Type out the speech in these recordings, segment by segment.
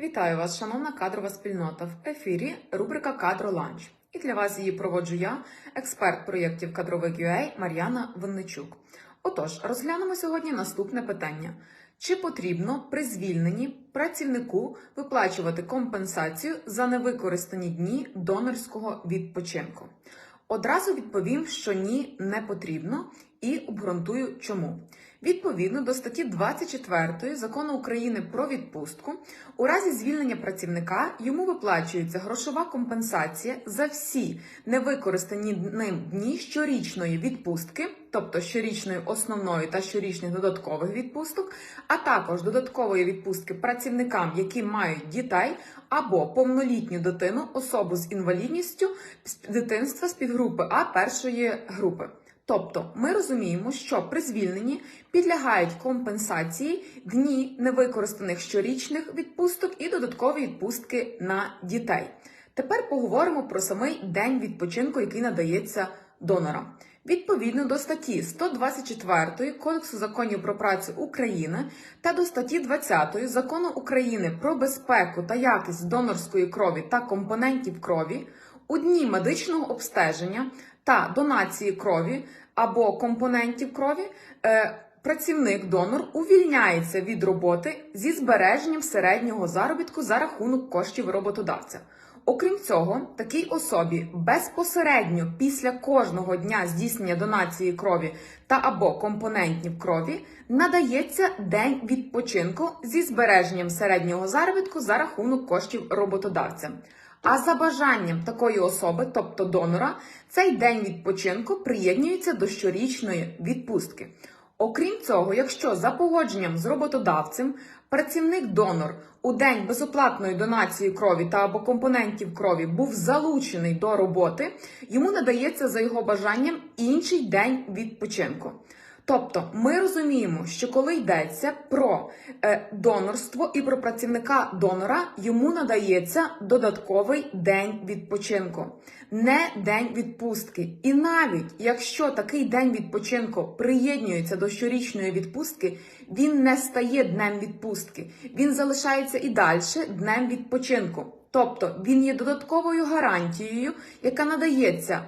Вітаю вас, шановна кадрова спільнота. В ефірі рубрика Кадро Ланч. І для вас її проводжу я, експерт проєктів кадровик UA Мар'яна Винничук. Отож, розглянемо сьогодні наступне питання: чи потрібно при звільненні працівнику виплачувати компенсацію за невикористані дні донорського відпочинку? Одразу відповім, що ні, не потрібно, і обґрунтую чому. Відповідно до статті 24 закону України про відпустку, у разі звільнення працівника йому виплачується грошова компенсація за всі невикористані ним дні щорічної відпустки, тобто щорічної основної та щорічних додаткових відпусток, а також додаткової відпустки працівникам, які мають дітей або повнолітню дитину, особу з інвалідністю дитинства з підгрупи А першої групи. Тобто ми розуміємо, що при звільненні підлягають компенсації дні невикористаних щорічних відпусток і додаткові відпустки на дітей. Тепер поговоримо про самий день відпочинку, який надається донорам. Відповідно до статті 124 Кодексу законів про працю України та до статті 20 Закону України про безпеку та якість донорської крові та компонентів крові у дні медичного обстеження та донації крові або компонентів крові. е, Працівник донор увільняється від роботи зі збереженням середнього заробітку за рахунок коштів роботодавця. Окрім цього, такій особі безпосередньо після кожного дня здійснення донації крові та або компонентів крові надається день відпочинку зі збереженням середнього заробітку за рахунок коштів роботодавця. А за бажанням такої особи, тобто донора, цей день відпочинку приєднується до щорічної відпустки. Окрім цього, якщо за погодженням з роботодавцем працівник-донор у день безоплатної донації крові та або компонентів крові був залучений до роботи, йому надається за його бажанням інший день відпочинку. Тобто ми розуміємо, що коли йдеться про е, донорство і про працівника донора, йому надається додатковий день відпочинку, не день відпустки. І навіть якщо такий день відпочинку приєднується до щорічної відпустки, він не стає днем відпустки, він залишається і далі днем відпочинку. Тобто він є додатковою гарантією, яка надається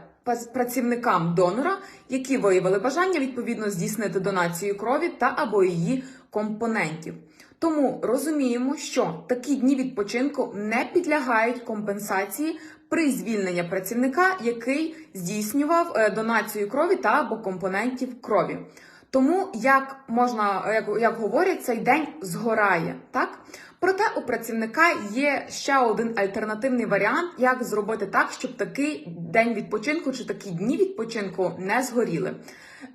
працівникам донора, які виявили бажання відповідно здійснити донацію крові та або її компонентів. Тому розуміємо, що такі дні відпочинку не підлягають компенсації при звільненні працівника, який здійснював е, донацію крові та або компонентів крові. Тому, як можна, як, як говорять, цей день згорає, так? Проте у працівника є ще один альтернативний варіант, як зробити так, щоб такий день відпочинку чи такі дні відпочинку не згоріли.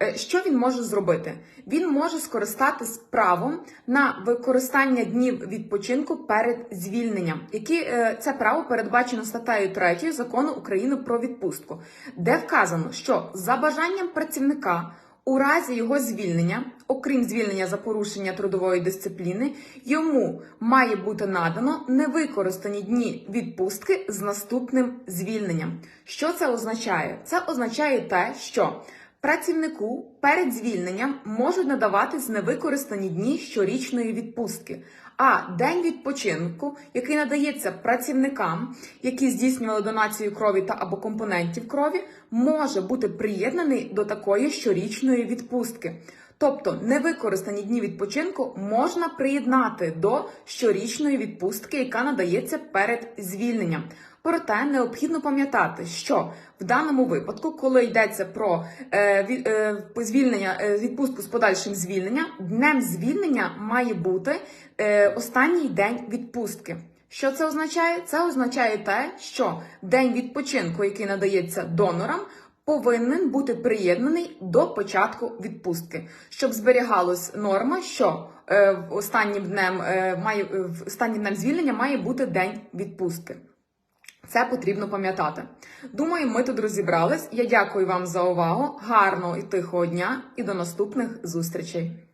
Е, Що він може зробити? Він може скористатись правом на використання днів відпочинку перед звільненням, які е, це право передбачено статтею 3 закону України про відпустку, де вказано, що за бажанням працівника. У разі його звільнення, окрім звільнення за порушення трудової дисципліни, йому має бути надано невикористані дні відпустки з наступним звільненням. Що це означає? Це означає те, що працівнику перед звільненням можуть надаватись невикористані дні щорічної відпустки. А день відпочинку, який надається працівникам, які здійснювали донацію крові та або компонентів крові, може бути приєднаний до такої щорічної відпустки. Тобто невикористані дні відпочинку можна приєднати до щорічної відпустки, яка надається перед звільненням. Проте необхідно пам'ятати, що в даному випадку, коли йдеться про е, е, звільнення е, відпустку з подальшим звільненням, днем звільнення має бути е, останній день відпустки. Що це означає? Це означає те, що день відпочинку, який надається донорам, повинен бути приєднаний до початку відпустки, щоб зберігалась норма, що е, останнім днем е, має е, останнім днем звільнення має бути день відпустки. Це потрібно пам'ятати. Думаю, ми тут розібрались. Я дякую вам за увагу. Гарного і тихого дня і до наступних зустрічей.